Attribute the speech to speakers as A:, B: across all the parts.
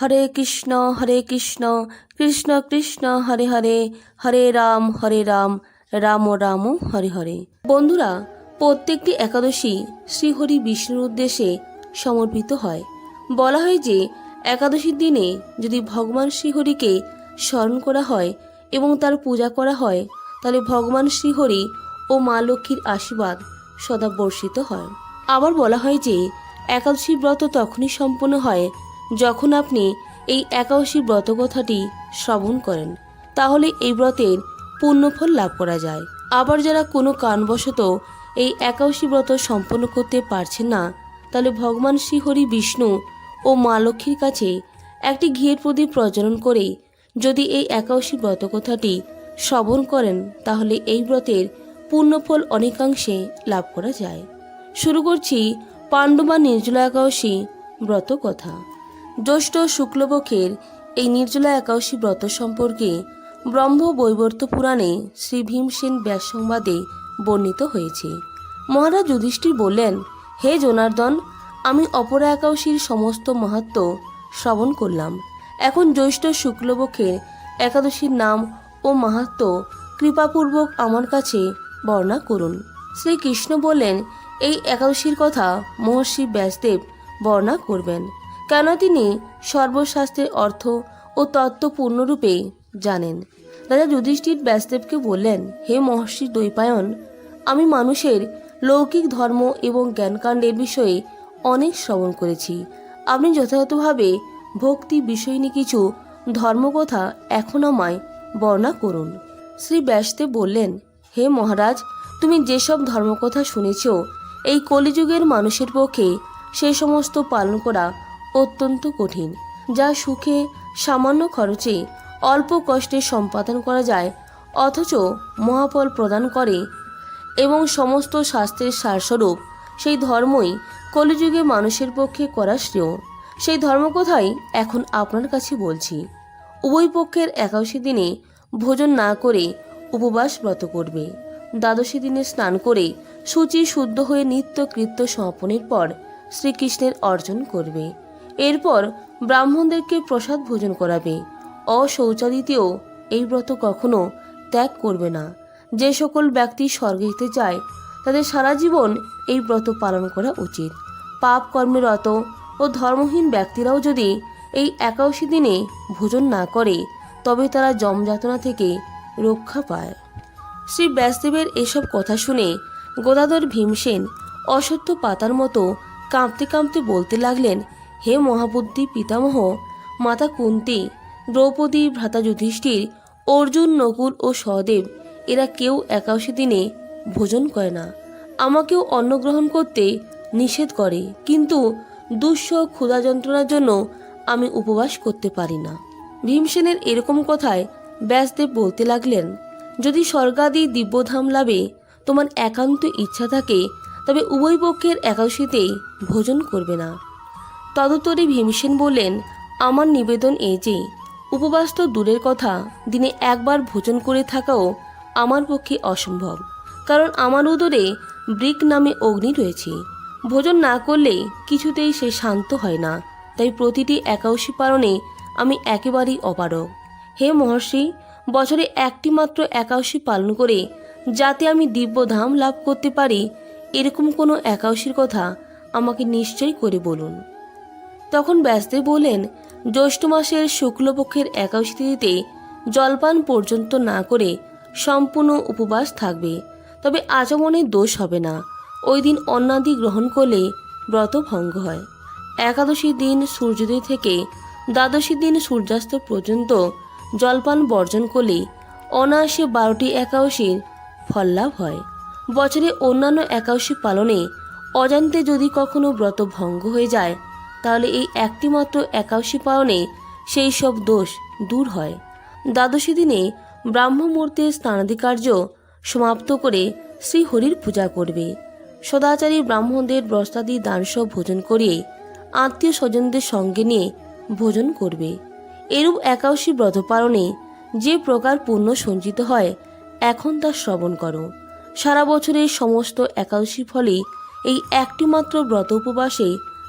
A: হরে কৃষ্ণ হরে কৃষ্ণ কৃষ্ণ কৃষ্ণ হরে হরে হরে রাম হরে রাম রাম রাম হরে হরে বন্ধুরা প্রত্যেকটি একাদশী শ্রীহরি বিষ্ণুর উদ্দেশ্যে সমর্পিত হয় বলা হয় যে একাদশীর দিনে যদি ভগবান শ্রীহরিকে স্মরণ করা হয় এবং তার পূজা করা হয় তাহলে ভগবান শ্রীহরি ও মা লক্ষ্মীর আশীর্বাদ সদা বর্ষিত হয় আবার বলা হয় যে একাদশী ব্রত তখনই সম্পন্ন হয় যখন আপনি এই একাদশী ব্রত কথাটি শ্রবণ করেন তাহলে এই ব্রতের পুণ্যফল লাভ করা যায় আবার যারা কোনো কারণবশত এই একাদশী ব্রত সম্পন্ন করতে পারছেন না তাহলে ভগবান শ্রীহরি বিষ্ণু ও মা লক্ষ্মীর কাছে একটি ঘিয়ের প্রদীপ প্রজনন করে যদি এই একাদশী ব্রত কথাটি শ্রবণ করেন তাহলে এই ব্রতের পুণ্যফল অনেকাংশে লাভ করা যায় শুরু করছি পাণ্ডবা নির্জলা একাদশী ব্রত কথা জ্যৈষ্ঠ শুক্লপক্ষের এই নির্জলা একাদশী ব্রত সম্পর্কে ব্রহ্ম বৈবর্ত পুরাণে শ্রী ভীমসেন ব্যাস সংবাদে বর্ণিত হয়েছে মহারাজ যুধিষ্ঠির বললেন হে জনার্দন আমি অপরা একাদশীর সমস্ত মাহাত্ম শ্রবণ করলাম এখন জ্যৈষ্ঠ শুক্লপক্ষের একাদশীর নাম ও মাহাত্ম কৃপাপূর্বক আমার কাছে বর্ণনা করুন শ্রীকৃষ্ণ বললেন এই একাদশীর কথা মহর্ষি ব্যাসদেব বর্ণনা করবেন কেন তিনি সর্বশাস্ত্রের অর্থ ও তত্ত্ব পূর্ণরূপে জানেন রাজা যুধিষ্ঠির ব্যাসদেবকে বললেন হে মহর্ষি দৈপায়ন আমি মানুষের লৌকিক ধর্ম এবং জ্ঞানকাণ্ডের বিষয়ে অনেক শ্রবণ করেছি আপনি যথাযথভাবে ভক্তি বিষয় নিয়ে কিছু ধর্মকথা এখন আমায় বর্ণনা করুন শ্রী ব্যাসদেব বললেন হে মহারাজ তুমি যেসব ধর্মকথা শুনেছ এই কলিযুগের মানুষের পক্ষে সে সমস্ত পালন করা অত্যন্ত কঠিন যা সুখে সামান্য খরচে অল্প কষ্টে সম্পাদন করা যায় অথচ মহাফল প্রদান করে এবং সমস্ত শাস্ত্রের সারস্বরূপ সেই ধর্মই কলিযুগে মানুষের পক্ষে করা শ্রেয় সেই ধর্মকথাই এখন আপনার কাছে বলছি উভয় পক্ষের একাশী দিনে ভোজন না করে উপবাস ব্রত করবে দ্বাদশী দিনে স্নান করে সূচি শুদ্ধ হয়ে নিত্য কৃত্য সমাপনের পর শ্রীকৃষ্ণের অর্জন করবে এরপর ব্রাহ্মণদেরকে প্রসাদ ভোজন করাবে অশৌচালিতেও এই ব্রত কখনো ত্যাগ করবে না যে সকল ব্যক্তি স্বর্গে যেতে চায় তাদের সারা জীবন এই ব্রত পালন করা উচিত পাপ কর্মরত ও ধর্মহীন ব্যক্তিরাও যদি এই একাশি দিনে ভোজন না করে তবে তারা জমযাতনা থেকে রক্ষা পায় শ্রী ব্যাসদেবের এসব কথা শুনে গোদাধর ভীমসেন অসত্য পাতার মতো কাঁপতে কাঁপতে বলতে লাগলেন হে মহাবুদ্ধি পিতামহ মাতা কুন্তি দ্রৌপদী ভ্রাতা যুধিষ্ঠির অর্জুন নকুল ও সহদেব এরা কেউ একাশি দিনে ভোজন করে না আমাকেও অন্নগ্রহণ করতে নিষেধ করে কিন্তু দুঃস ক্ষুধা যন্ত্রণার জন্য আমি উপবাস করতে পারি না ভীমসেনের এরকম কথায় ব্যাসদেব বলতে লাগলেন যদি স্বর্গাদি দিব্যধাম লাভে তোমার একান্ত ইচ্ছা থাকে তবে উভয় পক্ষের একাদশীতেই ভোজন করবে না তদুত্তরে ভীমসেন বললেন আমার নিবেদন এই যে উপবাস তো দূরের কথা দিনে একবার ভোজন করে থাকাও আমার পক্ষে অসম্ভব কারণ আমার উদরে ব্রিক নামে অগ্নি রয়েছে ভোজন না করলে কিছুতেই সে শান্ত হয় না তাই প্রতিটি একাউশী পালনে আমি একেবারেই অপারক হে মহর্ষি বছরে একটি মাত্র একাউশী পালন করে যাতে আমি দিব্যধাম লাভ করতে পারি এরকম কোনো একাউশীর কথা আমাকে নিশ্চয় করে বলুন তখন ব্যাসদেব বলেন জ্যৈষ্ঠ মাসের শুক্লপক্ষের একাশী তিথিতে জলপান পর্যন্ত না করে সম্পূর্ণ উপবাস থাকবে তবে আচমনে দোষ হবে না ওই দিন অন্নাদি গ্রহণ করলে ব্রত ভঙ্গ হয় একাদশী দিন সূর্যোদয় থেকে দ্বাদশী দিন সূর্যাস্ত পর্যন্ত জলপান বর্জন করলে অনায়াসে বারোটি একাশীর ফল লাভ হয় বছরে অন্যান্য একাশী পালনে অজান্তে যদি কখনো ব্রত ভঙ্গ হয়ে যায় তাহলে এই একটি মাত্র একাশি পাওনে সেই সব দোষ দূর হয় দ্বাদশী দিনে ব্রাহ্মমূর্তির স্নানাদি কার্য সমাপ্ত করে শ্রীহরির পূজা করবে সদাচারী ব্রাহ্মণদের ব্রস্তাদি দানসব ভোজন করিয়ে আত্মীয় স্বজনদের সঙ্গে নিয়ে ভোজন করবে এরূপ একাশী ব্রত পালনে যে প্রকার পুণ্য সঞ্চিত হয় এখন তা শ্রবণ করো সারা বছরের সমস্ত একাদশী ফলে এই একটিমাত্র ব্রত উপবাসে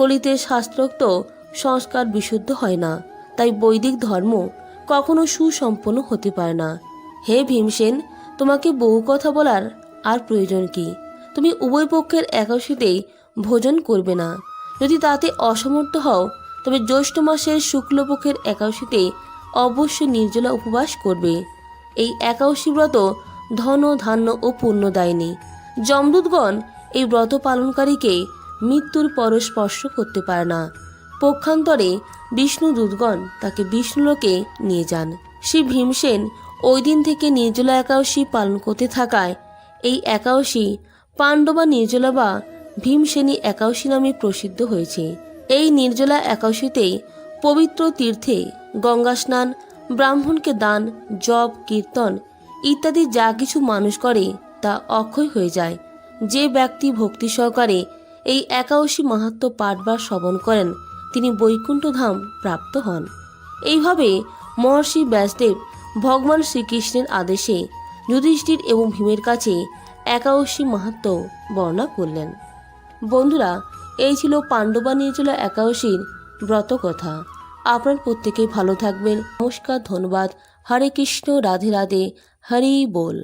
A: কলিতে শাস্ত্রোক্ত সংস্কার বিশুদ্ধ হয় না তাই বৈদিক ধর্ম কখনো সুসম্পন্ন হতে পারে না হে ভীমসেন তোমাকে বহু কথা বলার আর প্রয়োজন কি তুমি উভয় পক্ষের একাশীতেই ভোজন করবে না যদি তাতে অসমর্থ হও তবে জ্যৈষ্ঠ মাসের শুক্লপক্ষের একাশীতে অবশ্যই নির্জলা উপবাস করবে এই একাশী ব্রত ধন ধান্য ও পুণ্য দায়নি যমদূতগণ এই ব্রত পালনকারীকে মৃত্যুর পরস্পর্শ স্পর্শ করতে পারে না পক্ষান্তরে বিষ্ণু দুর্গণ তাকে বিষ্ণুলোকে নিয়ে যান শ্রী ভীমসেন ওই দিন থেকে নির্জলা একাদশী পালন করতে থাকায় এই একাদশী পাণ্ডবা নির্জলা বা ভীমসেনী একাদশী নামে প্রসিদ্ধ হয়েছে এই নির্জলা একাদশীতেই পবিত্র তীর্থে গঙ্গা স্নান ব্রাহ্মণকে দান জপ কীর্তন ইত্যাদি যা কিছু মানুষ করে তা অক্ষয় হয়ে যায় যে ব্যক্তি ভক্তি সহকারে এই একাদশী মাহাত্ম পাঠবার শ্রবণ করেন তিনি বৈকুণ্ঠধাম প্রাপ্ত হন এইভাবে মহর্ষি ব্যাসদেব ভগবান শ্রীকৃষ্ণের আদেশে যুধিষ্ঠির এবং ভীমের কাছে একাদশী মাহাত্ম বর্ণনা করলেন বন্ধুরা এই ছিল পাণ্ডবা নির্জলা একাদশীর ব্রত কথা আপনার প্রত্যেকেই ভালো থাকবেন নমস্কার ধন্যবাদ হরে কৃষ্ণ রাধে রাধে হরি বল